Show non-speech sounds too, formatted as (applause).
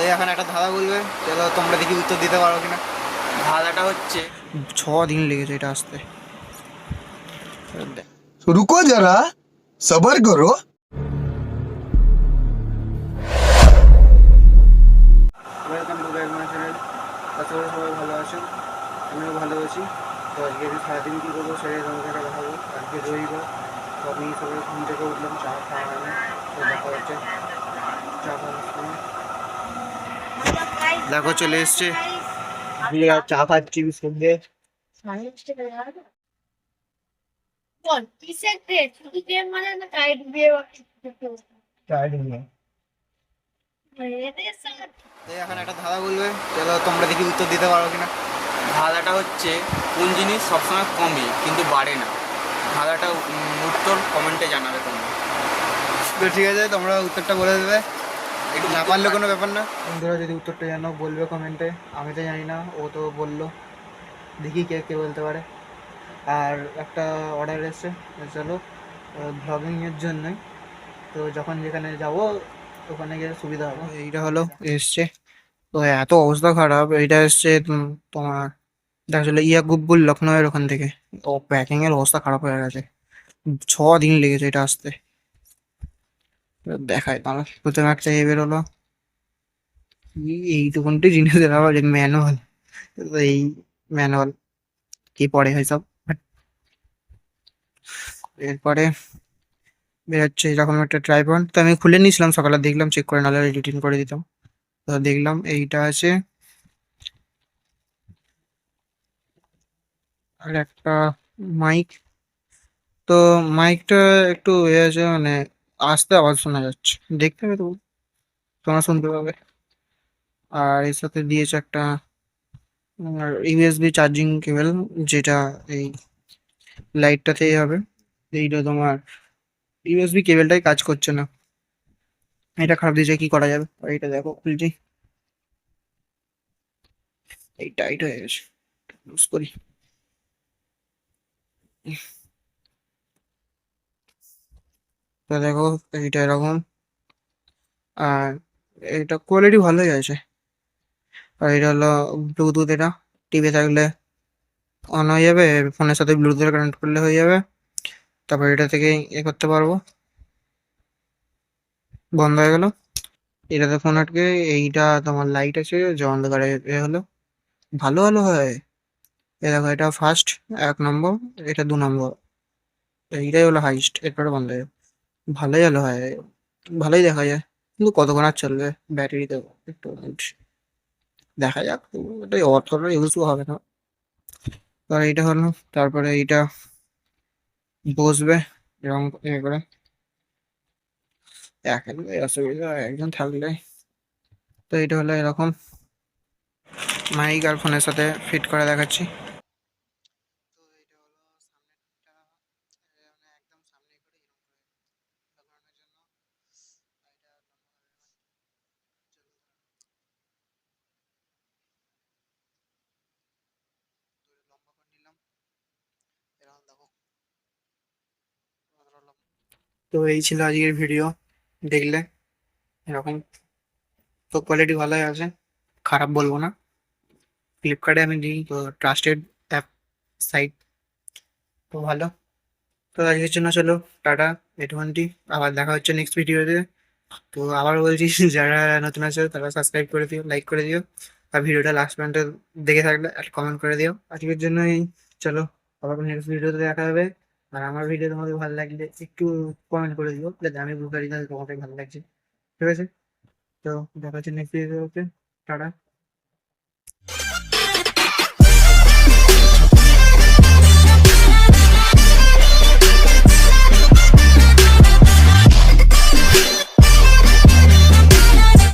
তো এখন একটা ধাঁধা বলবে চলো তোমরা দেখি উত্তর দিতে পারো কিনা। ধাঁধাটা হচ্ছে ছ দিন লেগেছে এটা আসতে। রুকো যারা সবার করো। ওয়েলকাম সবাই ভালো আমিও ভালো আছি। তো আজকে আমি সারাদিন কি করব সেটাই তোমাকে দেখাবো আজকে রবিবার তো আমি সবাই ঘুম থেকে উঠলাম চা খাওয়া তো দেখা হচ্ছে। চা খাওয়ার দেখো চলে এসছে। চা খাচ্ছি বিস্কুট দিয়ে। মানে এখন একটা ধাঁধা বলবে। চলো তোমরা দেখি উত্তর দিতে পারো কিনা। ধাঁধাটা হচ্ছে কোন জিনিস সবসময় কমে কিন্তু বাড়ে না? ধাঁধাটা উত্তর কমেন্টে জানাবে তোমরা। তো ঠিক আছে তোমরা উত্তরটা বলে দেবে। একটু না পারলে কোনো ব্যাপার না। বন্ধুরা যদি উত্তরটা জানো বলবে কমেন্টে। আমি তো জানি না ও তো বলল। দেখি কে কে বলতে পারে। আর একটা অর্ডার এসছে চলো ব্লগিংয়ের জন্যই। তো যখন যেখানে যাব ওখানে গিয়ে সুবিধা হবে। এইটা হলো এসছে। তো এত অবস্থা খারাপ এইটা এসছে তোমার দেখা চলে ইয়াকুবুল লখনৌয়ের ওখান থেকে। তো প্যাকিং এর অবস্থা খারাপ হয়ে গেছে। ছ দিন লেগেছে এটা আসতে। দেখায় তাহলে প্রথমে একটা এ বেরোলো? এই- এইটুকুনটি জিনিসের আবার ম্যানুয়াল এই ম্যানুয়াল কি পড়ে হয় সব? এরপরে বেরোচ্ছে এরকম একটা ট্রাইপড তো আমি খুলে নিয়েছিলাম সকালে, দেখলাম চেক করে নাহলে রিটার্ন করে দিতাম। তো দেখলাম এইটা আছে। আর একটা মাইক তো মাইকটা একটু এ আছে মানে আস্তে আওয়াজ শোনা যাচ্ছে। দেখতে হবে তো তোমরা শুনতে পাবে। আর এর সাথে দিয়েছে একটা ইউএসবি চার্জিং কেবল যেটা এই লাইটটাতেই হবে। এইটা তোমার ইউএসবি কেবলটাই কাজ করছে না। এটা খারাপ দিয়েছে, কি করা যাবে? এইটা দেখো, খুলছি। এই টাইট হয়ে গেছে। ইউজ করি। দেখো, এইটা এরকম। আর এটা কোয়ালিটি ভালোই আছে। আর এটা হলো ব্লুটুথ এটা। টিভি থাকলে অন হয়ে যাবে ফোনের সাথে ব্লুটুথ কানেক্ট করলে হয়ে যাবে। তারপর এটা থেকে এ করতে পারব। বন্ধ হয়ে গেল। এটাতে ফোন আটকে, এইটা তোমার লাইট আছে, যে অন্ধকারে এ হলো। ভালো ভালো হয়। এ দেখো, এটা ফার্স্ট এক নম্বর, এটা দু নম্বর। এইটাই হলো হাইস্ট এরপরে বন্ধ হয়ে ভালোই ভালো হয়। ভালোই দেখা যায়। কিন্তু কতক্ষণ আর চলবে? ব্যাটারি দেবো, একটু দেখা যাক, এটা অতটা ইউজও হবে না। আর এইটা হলো, তারপরে এইটা বসবে, এরকম এ করে। একেবারে অসুবিধা, একজন থাকলে। তো এটা হলো এরকম। মাইক আর ফোনের সাথে ফিট করে দেখাচ্ছি তো এটা হলো সামনেরটা মানে একদম সামনে করে এরকম করে লাগানোর জন্য এটা লম্বা করে নিলাম এরকম দেখো কতটা লম্বা। তো এই ছিল আজকের ভিডিও দেখলে এরকম তো কোয়ালিটি ভালোই আছে, খারাপ বলব না। ফ্লিপকার্টে আমি দিই তো ট্রাস্টেড অ্যাপ সাইট তো ভালো। তো আজকের জন্য চলো, টাটা এটুখানটি আবার দেখা হচ্ছে নেক্সট ভিডিওতে তো। আবার বলছি, (laughs) যারা নতুন আছে, তারা সাবস্ক্রাইব করে দিও লাইক করে দিও, আর ভিডিওটা লাস্ট পর্যন্ত দেখে থাকলে কমেন্ট করে দিও। আজকের জন্য এই চলো, আবার নেক্সট ভিডিওতে দেখা হবে। আর আমার ভিডিও তোমাদের ভালো লাগলে একটু কমেন্ট করে দিও, যাতে আমি না তোমাদের ভালো লাগছে। ঠিক আছে? তো দেখা হচ্ছে নেক্সট ভিডিওতে টাটা।